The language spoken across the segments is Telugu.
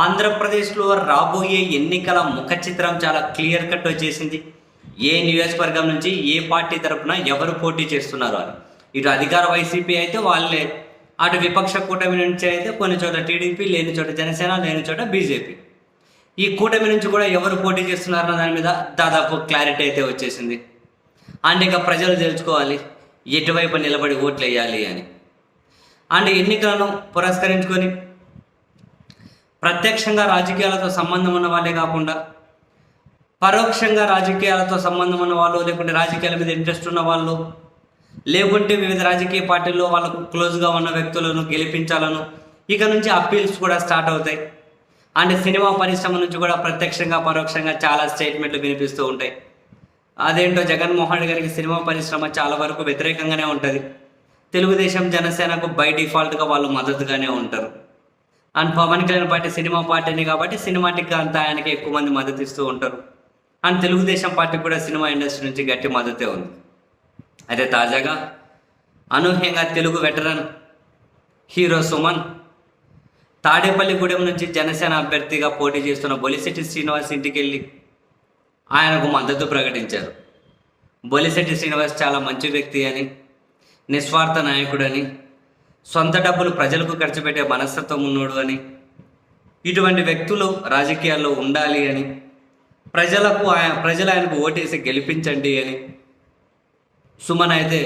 ఆంధ్రప్రదేశ్లో రాబోయే ఎన్నికల ముఖ చిత్రం చాలా క్లియర్ కట్ వచ్చేసింది. ఏ నియోజకవర్గం నుంచి ఏ పార్టీ తరఫున ఎవరు పోటీ చేస్తున్నారు అని. ఇటు అధికార వైసీపీ అయితే వాళ్ళే. అటు విపక్ష కూటమి నుంచి అయితే కొన్ని చోట్ల టీడీపీ లేని చోట జనసేన లేని చోట బీజేపీ. ఈ కూటమి నుంచి కూడా ఎవరు పోటీ చేస్తున్నారన్న దాని మీద దాదాపు క్లారిటీ అయితే వచ్చేసింది. అండ్ ఇక ప్రజలు తెలుసుకోవాలి ఎటువైపు నిలబడి ఓట్లు వేయాలి అని. అండ్ ఎన్నికలను పురస్కరించుకొని ప్రత్యక్షంగా రాజకీయాలతో సంబంధం ఉన్న వాళ్ళే కాకుండా పరోక్షంగా రాజకీయాలతో సంబంధం ఉన్న వాళ్ళు లేకుంటే రాజకీయాల మీద ఇంట్రెస్ట్ ఉన్న వాళ్ళు లేకుంటే వివిధ రాజకీయ పార్టీల్లో వాళ్ళకు క్లోజ్గా ఉన్న వ్యక్తులను గెలిపించాలను ఇక నుంచి అప్పీల్స్ కూడా స్టార్ట్ అవుతాయి. అండ్ సినిమా పరిశ్రమ నుంచి కూడా ప్రత్యక్షంగా పరోక్షంగా చాలా స్టేట్మెంట్లు వినిపిస్తూ ఉంటాయి. అదేంటో జగన్మోహన్ రెడ్డి గారికి సినిమా పరిశ్రమ చాలా వరకు వ్యతిరేకంగానే ఉంటుంది. తెలుగుదేశం జనసేనకు బై డిఫాల్ట్గా వాళ్ళు మద్దతుగానే ఉంటారు. And Pawan Kalyan party cinema పార్టీని కాబట్టి సినిమాటిక్ అంతా ఆయనకి ఎక్కువ మంది మద్దతు ఇస్తూ ఉంటారు. అండ్ తెలుగుదేశం పార్టీకి కూడా సినిమా ఇండస్ట్రీ నుంచి గట్టి మద్దతే ఉంది. అయితే తాజాగా అనూహ్యంగా తెలుగు వెటరన్ హీరో సుమన్ తాడేపల్లిగూడెం నుంచి జనసేన అభ్యర్థిగా పోటీ చేస్తున్న బొలిశెట్టి శ్రీనివాస్ ఇంటికి వెళ్ళి ఆయనకు మద్దతు ప్రకటించారు. బొలిశెట్టి శ్రీనివాస్ చాలా మంచి వ్యక్తి అని నిస్వార్థ నాయకుడని సొంత డబ్బులు ప్రజలకు ఖర్చు పెట్టే మనస్తత్వం ఉన్నోడు అని ఇటువంటి వ్యక్తులు రాజకీయాల్లో ఉండాలి అని ప్రజలకు ఆయన ప్రజలు ఆయనకు ఓటేసి గెలిపించండి అని సుమన్ అయితే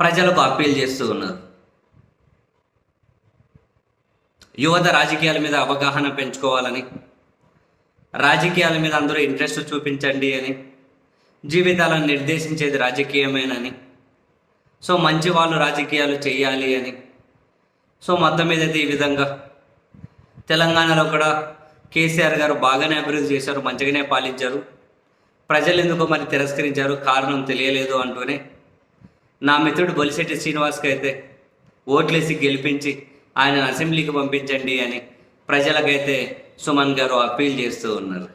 ప్రజలకు అప్పీల్ చేస్తూ ఉన్నారు. యువత రాజకీయాల మీద అవగాహన పెంచుకోవాలని రాజకీయాల మీద అందరూ ఇంట్రెస్ట్ చూపించండి అని జీవితాలను నిర్దేశించేది రాజకీయమేనని సో మంచి వాళ్ళు రాజకీయాలు చేయాలి అని. సో మొత్తం మీద అయితే ఈ విధంగా తెలంగాణలో కూడా కేసీఆర్ గారు బాగానే అభివృద్ధి చేశారు మంచిగానే పాలించారు. ప్రజలు ఎందుకో మరి తిరస్కరించారు కారణం తెలియలేదు అంటూనే నా మిత్రుడు బొలిశెట్టి శ్రీనివాస్కి అయితే ఓట్లేసి గెలిపించి ఆయన అసెంబ్లీకి పంపించండి అని ప్రజలకైతే సుమన్ గారు అప్పీల్ చేస్తూ ఉన్నారు.